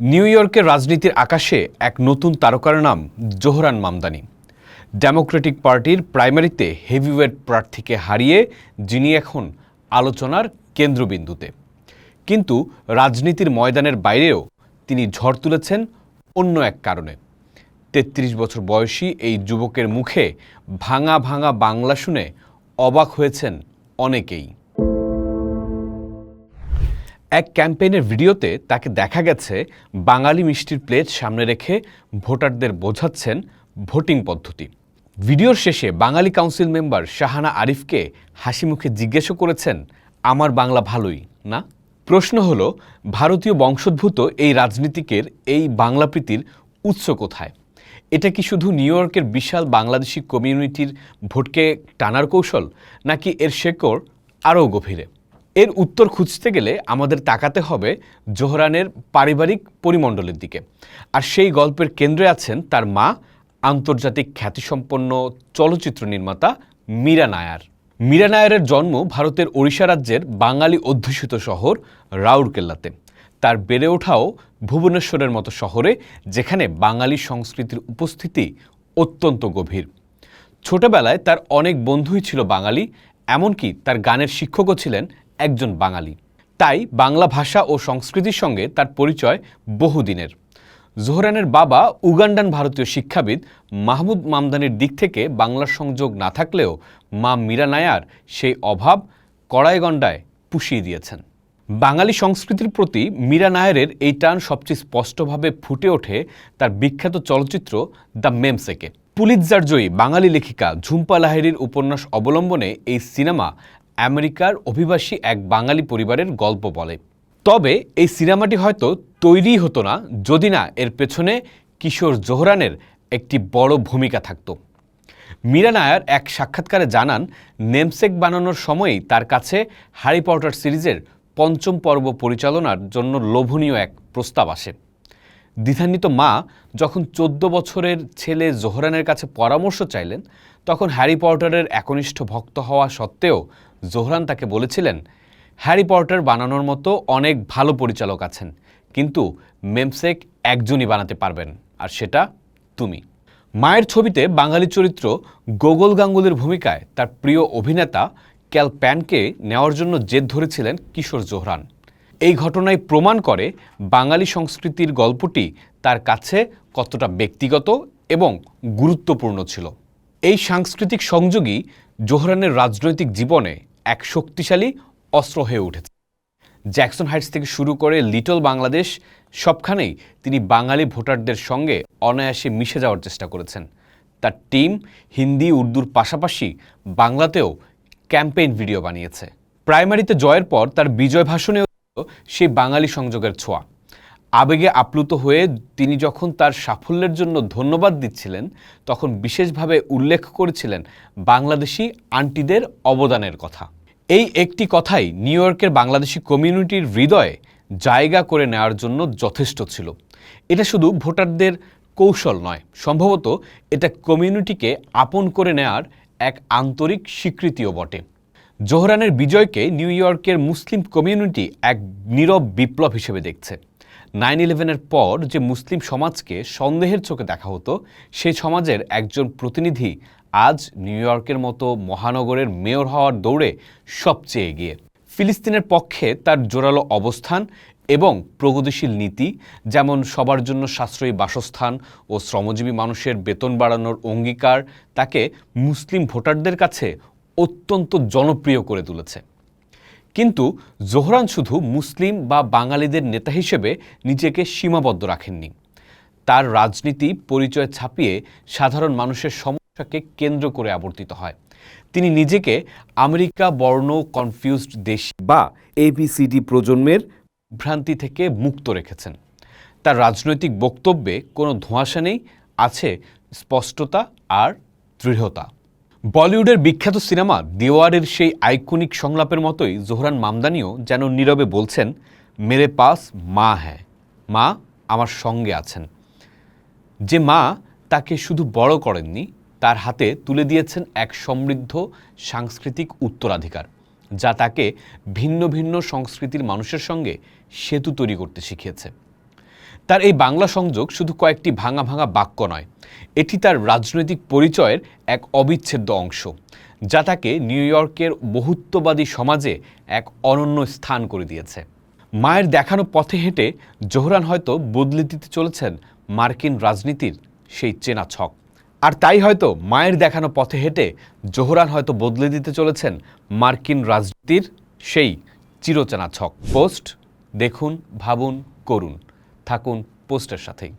New ইয়র্কের রাজনীতির আকাশে এক নতুন তারকার নাম জোহরান মামদানি। ডেমোক্রেটিক পার্টির প্রাইমারিতে হেভিওয়েট প্রার্থীকে হারিয়ে যিনি এখন আলোচনার কেন্দ্রবিন্দুতে। কিন্তু রাজনীতির ময়দানের বাইরেও তিনি ঝড় তুলেছেন অন্য এক কারণে। তেত্রিশ বছর বয়সী এই যুবকের মুখে ভাঙা ভাঙা বাংলা শুনে অবাক হয়েছেন অনেকেই। এক ক্যাম্পেইনের ভিডিওতে তাকে দেখা গেছে বাঙালি মিষ্টির প্লেট সামনে রেখে ভোটারদের বোঝাচ্ছেন ভোটিং পদ্ধতি। ভিডিওর শেষে বাঙালি কাউন্সিল মেম্বার শাহানা আরিফকে হাসি মুখে জিজ্ঞেসও করেছেন, আমার বাংলা ভালোই না? প্রশ্ন হলো, ভারতীয় বংশোদ্ভূত এই রাজনীতিকের এই বাংলা প্রীতির উৎস কোথায়? এটা কি শুধু নিউ ইয়র্কের বিশাল বাংলাদেশি কমিউনিটির ভোটকে টানার কৌশল, নাকি এর শেকড় আরও গভীরে? এর উত্তর খুঁজতে গেলে আমাদের তাকাতে হবে জোহরানের পারিবারিক পরিমণ্ডলের দিকে। আর সেই গল্পের কেন্দ্রে আছেন তার মা, আন্তর্জাতিক খ্যাতিসম্পন্ন চলচ্চিত্র নির্মাতা মীরা নায়ার। মীরা নায়ারের জন্ম ভারতের ওড়িশা রাজ্যের বাঙালি অধ্যুষিত শহর রাউরকেল্লাতে। তার বেড়ে ওঠাও ভুবনেশ্বরের মতো শহরে, যেখানে বাঙালি সংস্কৃতির উপস্থিতি অত্যন্ত গভীর। ছোটবেলায় তার অনেক বন্ধুই ছিল বাঙালি, এমনকি তার গানের শিক্ষকও ছিলেন একজন বাঙালি। তাই বাংলা ভাষা ও সংস্কৃতির সঙ্গে তার পরিচয় বহুদিনের। জোহরানের বাবা উগান্ডান ভারতীয় শিক্ষাবিদ মাহমুদ মামদানির দিক থেকে বাংলার সংযোগ না থাকলেও মা মীরা নায়ার সেই অভাব কড়াইগণ্ডায় পুষিয়ে দিয়েছেন। বাঙালি সংস্কৃতির প্রতি মীরা নায়ারের এই টান সবচেয়ে স্পষ্টভাবে ফুটে ওঠে তার বিখ্যাত চলচ্চিত্র দ্য মেমসেকে। পুলিৎজার জয়ী বাঙালি লেখিকা ঝুম্পা লাহিড়ির উপন্যাস অবলম্বনে এই সিনেমা আমেরিকার অভিবাসী এক বাঙালি পরিবারের গল্প বলে। তবে এই সিনেমাটি হয়তো তৈরি হতো না যদি না এর পেছনে কিশোর জোহরানের একটি বড় ভূমিকা থাকতো। মীরা নায়ার এক সাক্ষাৎকারে জানান, নেমসেক বানানোর সময়ই তার কাছে হ্যারি পটার সিরিজের পঞ্চম পর্ব পরিচালনার জন্য লোভনীয় এক প্রস্তাব আসে। দ্বিধান্বিত মা যখন চোদ্দ বছরের ছেলে জোহরানের কাছে পরামর্শ চাইলেন, তখন হ্যারি পটারের একনিষ্ঠ ভক্ত হওয়া সত্ত্বেও জোহরান তাকে বলেছিলেন, হ্যারি পটার বানানোর মতো অনেক ভালো পরিচালক আছেন, কিন্তু মেমসেক একজনই বানাতে পারবেন, আর সেটা তুমি। মায়ের ছবিতে বাঙালি চরিত্র গোগল গাঙ্গুলির ভূমিকায় তার প্রিয় অভিনেতা ক্যাল প্যানকে নেওয়ার জন্য জেদ ধরেছিলেন কিশোর জোহরান। এই ঘটনায় প্রমাণ করে বাঙালি সংস্কৃতির গল্পটি তার কাছে কতটা ব্যক্তিগত এবং গুরুত্বপূর্ণ ছিল। এই সাংস্কৃতিক সংযোগই জোহরানের রাজনৈতিক জীবনে এক শক্তিশালী অস্ত্র হয়ে উঠেছে। জ্যাকসন হাইটস থেকে শুরু করে লিটল বাংলাদেশ, সবখানেই তিনি বাঙালি ভোটারদের সঙ্গে অনায়াসে মিশে যাওয়ার চেষ্টা করেছেন। তার টিম হিন্দি, উর্দুর পাশাপাশি বাংলাতেও ক্যাম্পেইন ভিডিও বানিয়েছে। প্রাইমারিতে জয়ের পর তার বিজয় ভাষণেও সেই বাঙালি সংযোগের ছোঁয়া। আবেগে আপ্লুত হয়ে তিনি যখন তার সাফল্যের জন্য ধন্যবাদ দিচ্ছিলেন, তখন বিশেষভাবে উল্লেখ করেছিলেন বাংলাদেশি আন্টিদের অবদানের কথা। এই একটি কথাই নিউ ইয়র্কের বাংলাদেশি কমিউনিটির হৃদয়ে জায়গা করে নেওয়ার জন্য যথেষ্ট ছিল। এটা শুধু ভোটারদের কৌশল নয়, সম্ভবত এটা কমিউনিটিকে আপন করে নেওয়ার এক আন্তরিক স্বীকৃতিও বটে। জোহরানের বিজয়কে নিউ ইয়র্কের মুসলিম কমিউনিটি এক নীরব বিপ্লব হিসেবে দেখছে। নাইন ইলেভেনের পর যে মুসলিম সমাজকে সন্দেহের চোখে দেখা হতো সেই সমাজের একজন প্রতিনিধি আজ নিউ ইয়র্কের মতো মহানগরের মেয়র হওয়ার দৌড়ে সবচেয়ে এগিয়ে। ফিলিস্তিনের পক্ষে তার জোরালো অবস্থান এবং প্রগতিশীল নীতি, যেমন সবার জন্য সাশ্রয়ী বাসস্থান ও শ্রমজীবী মানুষের বেতন বাড়ানোর অঙ্গীকার, তাকে মুসলিম ভোটারদের কাছে অত্যন্ত জনপ্রিয় করে তুলেছে। কিন্তু জোহরান শুধু মুসলিম বা বাঙালিদের নেতা হিসেবে নিজেকে সীমাবদ্ধ রাখেননি। তার রাজনীতি পরিচয় ছাপিয়ে সাধারণ মানুষের সমস্যাকে কেন্দ্র করে আবর্তিত হয়। তিনি নিজেকে আমেরিকা বর্ণ কনফিউজড দেশ বা এবিসিডি প্রজন্মের ভ্রান্তি থেকে মুক্ত রেখেছেন। তার রাজনৈতিক বক্তব্যে কোনো ধোঁয়াশা নেই, আছে স্পষ্টতা আর দৃঢ়তা। বলিউডের বিখ্যাত সিনেমা দেওয়ারের সেই আইকনিক সংলাপের মতোই জোহরান মামদানিও যেন নীরবে বলছেন, মেরে পাস মা হ্যাঁ মা আমার সঙ্গে আছেন। যে মা তাকে শুধু বড় করেননি তার হাতে তুলে দিয়েছেন এক সমৃদ্ধ সাংস্কৃতিক উত্তরাধিকার, যা তাকে ভিন্ন ভিন্ন সংস্কৃতির মানুষের সঙ্গে সেতু তৈরি করতে শিখিয়েছে। তার এই বাংলা সংযোগ শুধু কয়েকটি ভাঙা ভাঙা বাক্য নয়, এটি তার রাজনৈতিক পরিচয়ের এক অবিচ্ছেদ্য অংশ, যা তাকে নিউ ইয়র্কের বহুত্ববাদী সমাজে এক অনন্য স্থান করে দিয়েছে। মায়ের দেখানো পথে হেঁটে জোহরান হয়তো বদলে দিতে চলেছেন মার্কিন রাজনীতির সেই চেনা ছক। আর তাই হয়তো মায়ের দেখানো পথে হেঁটে জোহরান হয়তো বদলে দিতে চলেছেন মার্কিন রাজনীতির সেই চিরচেনা ছক। পোস্ট দেখুন, ভাবুন, করুন। থাকুন পোস্টের সাথেই।